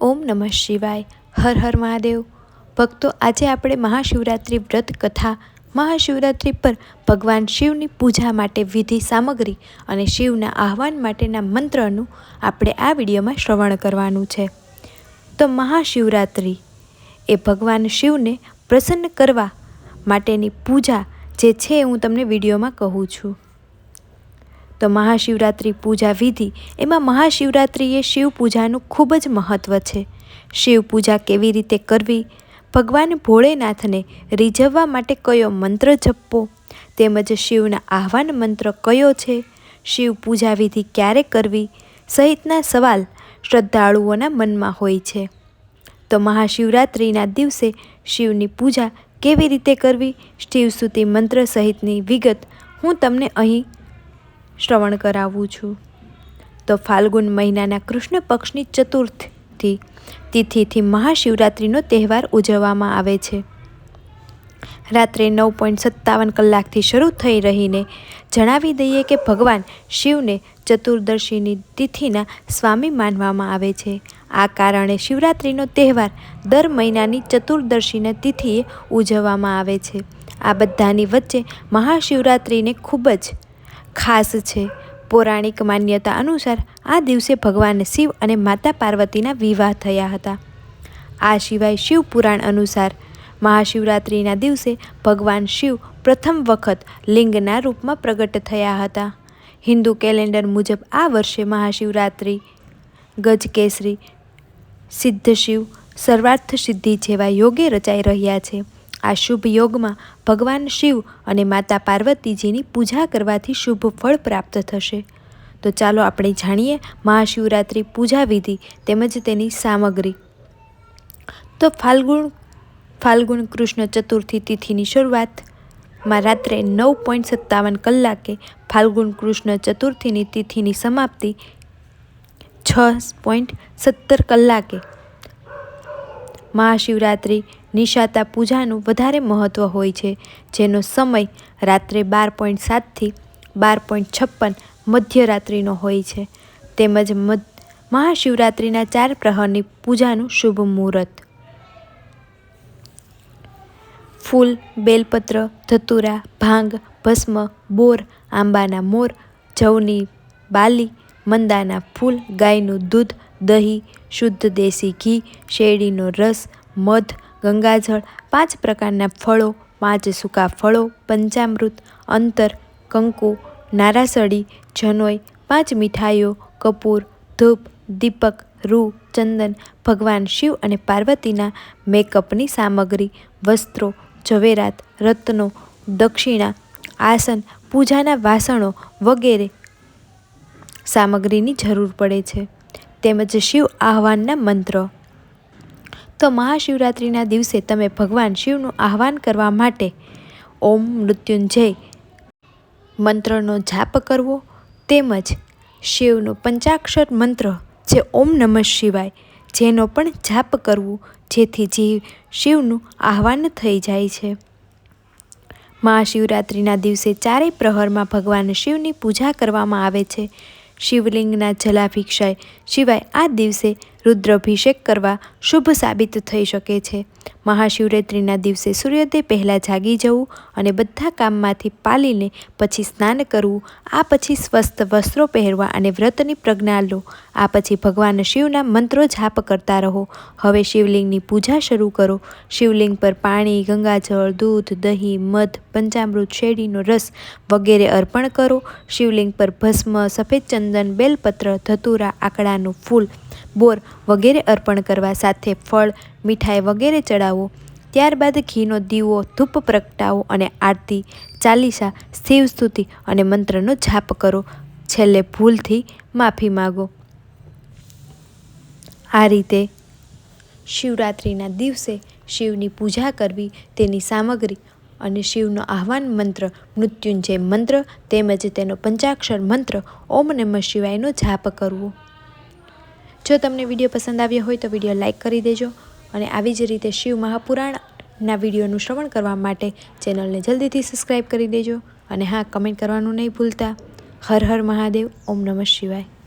ઓમ નમઃ શિવાય. હર હર મહાદેવ. ભક્તો, આજે આપણે મહાશિવરાત્રિ વ્રત કથા, મહાશિવરાત્રિ પર ભગવાન શિવની પૂજા માટે વિધિ સામગ્રી અને શિવના આહવાન માટેના મંત્રનું આપણે આ વિડીયોમાં શ્રવણ કરવાનું છે. તો મહાશિવરાત્રિ એ ભગવાન શિવને પ્રસન્ન કરવા માટેની પૂજા જે છે હું તમને વિડીયોમાં કહું છું. તો મહાશિવરાત્રિ પૂજા વિધિ, એમાં મહાશિવરાત્રિએ શિવ પૂજાનું ખૂબ જ મહત્ત્વ છે. શિવ પૂજા કેવી રીતે કરવી? ભગવાન ભોળેનાથને રીઝવવા માટે કયો મંત્ર જપવો? તેમજ શિવના આહવાન મંત્ર કયો છે? શિવ પૂજા વિધિ ક્યારે કરવી? સહિતના સવાલ શ્રદ્ધાળુઓના મનમાં હોય છે. તો મહાશિવરાત્રિના દિવસે શિવની પૂજા કેવી રીતે કરવી? શિવસ્તુતિ મંત્ર સહિતની વિગત હું તમને અહીં શ્રવણ કરાવું છું. તો ફાલ્ગુન મહિનાના કૃષ્ણ પક્ષની ચતુર્થથી તિથિથી મહાશિવરાત્રિનો તહેવાર ઉજવવામાં આવે છે. રાત્રે નવ પોઈન્ટ સત્તાવન કલાકથી શરૂ થઈ રહીને જણાવી દઈએ કે ભગવાન શિવને ચતુર્દશીની તિથિના સ્વામી માનવામાં આવે છે. આ કારણે શિવરાત્રિનો તહેવાર દર મહિનાની ચતુર્દશીના તિથિએ ઉજવવામાં આવે છે. આ બધાની વચ્ચે મહાશિવરાત્રિને ખૂબ જ ખાસ છે. પૌરાણિક માન્યતા અનુસાર આ દિવસે ભગવાન શિવ અને માતા પાર્વતીના વિવાહ થયા હતા. આ સિવાય શિવ પુરાણ અનુસાર મહાશિવરાત્રિના દિવસે ભગવાન શિવ પ્રથમ વખત લિંગના રૂપમાં પ્રગટ થયા હતા. હિન્દુ કેલેન્ડર મુજબ આ વર્ષે મહાશિવરાત્રિ, ગજકેસરી સિદ્ધ શિવ સર્વાર્થ સિદ્ધિ જેવા યોગે રચાઈ રહ્યા છે. આ શુભ યોગમાં ભગવાન શિવ અને માતા પાર્વતીજીની પૂજા કરવાથી શુભ ફળ પ્રાપ્ત થશે. તો ચાલો આપણે જાણીએ મહાશિવરાત્રિ પૂજા વિધિ તેમજ તેની સામગ્રી. તો ફાલ્ગુણ ફાલ્ગુન કૃષ્ણ ચતુર્થી તિથિની શરૂઆતમાં રાત્રે નવ પોઈન્ટ સત્તાવન કલાકે ફાલ્ગુન કૃષ્ણ ચતુર્થીની તિથિની સમાપ્તિ છ પોઈન્ટ સત્તર કલાકે મહાશિવરાત્રિ, નિશાતા પૂજાનું વધારે મહત્ત્વ હોય છે, જેનો સમય રાત્રે બાર પોઈન્ટ સાતથી બાર પોઈન્ટ છપ્પન મધ્યરાત્રિનો હોય છે. તેમજ મહાશિવરાત્રિના ચાર પ્રહરની પૂજાનું શુભ મુહૂર્ત. ફૂલ, બેલપત્ર, ધતુરા, ભાંગ, ભસ્મ, બોર, આંબાના મોર, જવની, બાલી, મંદાના ફૂલ, ગાયનું દૂધ દહીં, શુદ્ધ દેશી ઘી, શેરડીનો રસ, મધ, ગંગાજળ, પાંચ પ્રકારના ફળો, પાંચ સૂકા ફળો, પંચામૃત, અંતર, કંકુ, નારાસળી, જનોઈ, પાંચ મીઠાઈઓ, કપૂર, ધૂપ, દીપક, રૂ, ચંદન, ભગવાન શિવ અને પાર્વતીના મેકઅપની સામગ્રી, વસ્ત્રો, ઝવેરાત, રત્નો, દક્ષિણા, આસન, પૂજાના વાસણો વગેરે સામગ્રીની જરૂર પડે છે. તેમજ શિવ આહવાનના મંત્ર. તો મહાશિવરાત્રિના દિવસે તમે ભગવાન શિવનું આહવાન કરવા માટે ઓમ મૃત્યુંજય મંત્રનો જાપ કરવો તેમજ શિવનો પંચાક્ષર મંત્ર જે ઓમ નમઃ શિવાય જેનો પણ જાપ કરવું જેથી જીવ શિવનું આહવાન થઈ જાય છે. મહાશિવરાત્રિના દિવસે ચારેય પ્રહરમાં ભગવાન શિવની પૂજા કરવામાં આવે છે. શિવલિંગના જલાભિક્ષય સિવાય આ દિવસે રુદ્રાભિષેક કરવા શુભ સાબિત થઈ શકે છે. મહાશિવરાત્રિના દિવસે સૂર્યોદય પહેલાં જાગી જવું અને બધા કામમાંથી પાલીને પછી સ્નાન કરવું, આ પછી સ્વસ્થ વસ્ત્રો પહેરવા અને વ્રતની પ્રજ્ઞા લો. આ પછી ભગવાન શિવના મંત્રો જાપ કરતા રહો. હવે શિવલિંગની પૂજા શરૂ કરો. શિવલિંગ પર પાણી, ગંગાજળ, દૂધ, દહીં, મધ, પંચામૃત શેરડીનો રસ વગેરે અર્પણ કરો. શિવલિંગ પર ભસ્મ, સફેદ ચંદન, બેલપત્ર, ધતુરા, આકડાનું ફૂલ બોર વગેરે અર્પણ કરવા સાથે ફળ, મીઠાઈ વગેરે ચડાવો. ત્યારબાદ ઘીનો દીવો, ધૂપ પ્રગટાવો અને આરતી, ચાલીસા સ્થિવ સ્તુતિ અને મંત્રનો જાપ કરો. છેલ્લે ભૂલથી માફી માગો. આ રીતે શિવરાત્રિના દિવસે શિવની પૂજા કરવી, તેની સામગ્રી અને શિવનો આહવાન મંત્ર, મૃત્યુંજય મંત્ર તેમજ તેનો પંચાક્ષર મંત્ર ઓમ નમઃ શિવાયનો જાપ કરવો. જો તમને વીડિયો પસંદ આવ્યો હોય તો વીડિયો લાઇક કરી દેજો અને આવી જ રીતે શિવ મહાપુરાણના વિડીયોનું શ્રવણ કરવા માટે ચેનલને જલ્દીથી સબસ્ક્રાઈબ કરી દેજો અને હા, કમેન્ટ કરવાનું નહીં ભૂલતા. હર હર મહાદેવ, ઓમ નમઃ શિવાય.